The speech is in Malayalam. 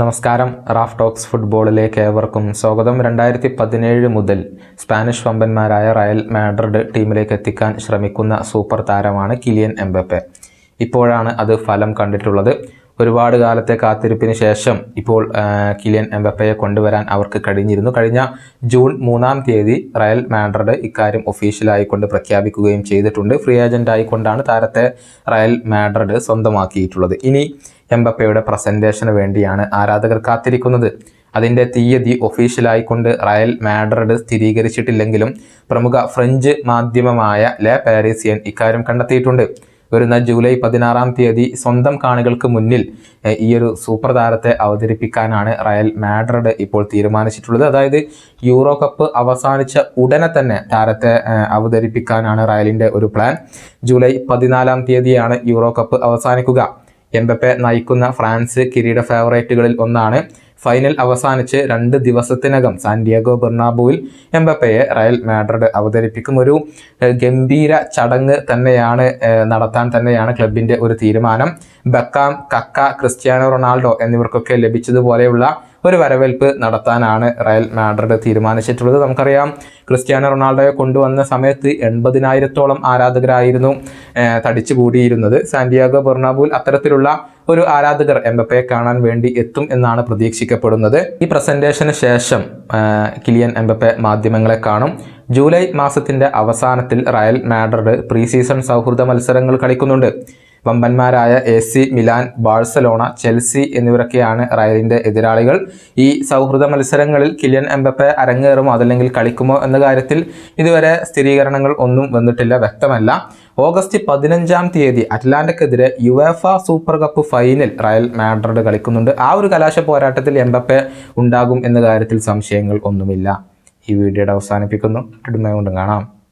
നമസ്കാരം. റാഫ് ടോക്സ് ഫുട്ബോളിലേക്ക് ഏവർക്കും സ്വാഗതം. രണ്ടായിരത്തി പതിനേഴ് മുതൽ സ്പാനിഷ് വമ്പന്മാരായ റയൽ മാഡ്രിഡ് ടീമിലേക്ക് എത്തിക്കാൻ ശ്രമിക്കുന്ന സൂപ്പർ താരമാണ് കിലിയൻ എംബപ്പെ. ഇപ്പോഴാണ് അത് ഫലം കണ്ടിട്ടുള്ളത്. ഒരുപാട് കാലത്തെ കാത്തിരിപ്പിന് ശേഷം ഇപ്പോൾ കിലിയൻ എംബപ്പയെ കൊണ്ടുവരാൻ അവർക്ക് കഴിഞ്ഞിരുന്നു. കഴിഞ്ഞ ജൂൺ മൂന്നാം തീയതി റയൽ മാഡ്രിഡ് ഇക്കാര്യം ഒഫീഷ്യലായിക്കൊണ്ട് പ്രഖ്യാപിക്കുകയും ചെയ്തിട്ടുണ്ട്. ഫ്രീ ഏജന്റ് ആയിക്കൊണ്ടാണ് താരത്തെ റയൽ മാഡ്രിഡ് സ്വന്തമാക്കിയിട്ടുള്ളത്. ഇനി എംബപ്പയുടെ പ്രസന്റേഷന് വേണ്ടിയാണ് ആരാധകർ കാത്തിരിക്കുന്നത്. അതിന്റെ തീയതി ഒഫീഷ്യലായിക്കൊണ്ട് റയൽ മാഡ്രിഡ് സ്ഥിരീകരിച്ചിട്ടില്ലെങ്കിലും പ്രമുഖ ഫ്രഞ്ച് മാധ്യമമായ ലെ പാരീസിയൻ ഇക്കാര്യം കണ്ടെത്തിയിട്ടുണ്ട്. വരുന്ന ജൂലൈ പതിനാറാം തീയതി സ്വന്തം കാണികൾക്ക് മുന്നിൽ ഈ ഒരു സൂപ്പർ താരത്തെ അവതരിപ്പിക്കാനാണ് റയൽ മാഡ്രിഡ് ഇപ്പോൾ തീരുമാനിച്ചിട്ടുള്ളത്. അതായത് യൂറോ കപ്പ് അവസാനിച്ച ഉടനെ തന്നെ താരത്തെ അവതരിപ്പിക്കാനാണ് റയലിന്റെ ഒരു പ്ലാൻ. ജൂലൈ പതിനാലാം തീയതിയാണ് യൂറോ കപ്പ് അവസാനിക്കുക. എംബപ്പെ നയിക്കുന്ന ഫ്രാൻസ് കിരീട ഫേവറേറ്റുകളിൽ ഒന്നാണ്. ഫൈനൽ അവസാനിച്ച് രണ്ട് ദിവസത്തിനകം സാന്റിയാഗോ ബെർണാബുവിൽ എംബപ്പയെ റയൽ മാഡ്രിഡ് അവതരിപ്പിക്കും. ഒരു ഗംഭീര ചടങ്ങ് തന്നെയാണ് നടത്താൻ തന്നെയാണ് ക്ലബിന്റെ ഒരു തീരുമാനം. ബക്കാം കക്ക ക്രിസ്ത്യാനോ റൊണാൾഡോ എന്നിവർക്കൊക്കെ ലഭിച്ചതുപോലെയുള്ള ഒരു വരവേൽപ്പ് നടത്താനാണ് റയൽ മാഡ്രിഡ് തീരുമാനിച്ചിട്ടുള്ളത്. നമുക്കറിയാം ക്രിസ്ത്യാനോ റൊണാൾഡോയെ കൊണ്ടുവന്ന സമയത്ത് എൺപതിനായിരത്തോളം ആരാധകരായിരുന്നു തടിച്ചു കൂടിയിരുന്നത് സാന്റിയാഗോ ബെർണാബുൽ അത്തരത്തിലുള്ള ഒരു ആരാധകർ എംബപ്പയെ കാണാൻ വേണ്ടി എത്തും എന്നാണ് പ്രതീക്ഷിക്കപ്പെടുന്നത്. ഈ പ്രസന്റേഷന് ശേഷം കിലിയൻ എംബപ്പെ മാധ്യമങ്ങളെ കാണും. ജൂലൈ മാസത്തിന്റെ അവസാനത്തിൽ റയൽ മാഡ്രിഡ് പ്രീ സീസൺ സൗഹൃദ മത്സരങ്ങൾ കളിക്കുന്നുണ്ട്. വമ്പന്മാരായ A C Milan Barcelona Chelsea എന്നിവരൊക്കെയാണ് റയലിന്റെ എതിരാളികൾ. ഈ സൗഹൃദ മത്സരങ്ങളിൽ കിലിയൻ എംബപ്പെ അരങ്ങേറുമോ അതല്ലെങ്കിൽ കളിക്കുമോ എന്ന കാര്യത്തിൽ ഇതുവരെ സ്ഥിരീകരണങ്ങൾ ഒന്നും വന്നിട്ടില്ല വ്യക്തമല്ല. ഓഗസ്റ്റ് പതിനഞ്ചാം തീയതി അറ്റ്ലാന്റക്കെതിരെ UEFA Super Cup final Real Madrid കളിക്കുന്നുണ്ട്. ആ ഒരു കലാശ പോരാട്ടത്തിൽ എംബപ്പെ ഉണ്ടാകും എന്ന കാര്യത്തിൽ സംശയങ്ങൾ ഒന്നുമില്ല. ഈ വീഡിയോയുടെ അവസാനിപ്പിക്കുന്നു. കൊണ്ടും കാണാം.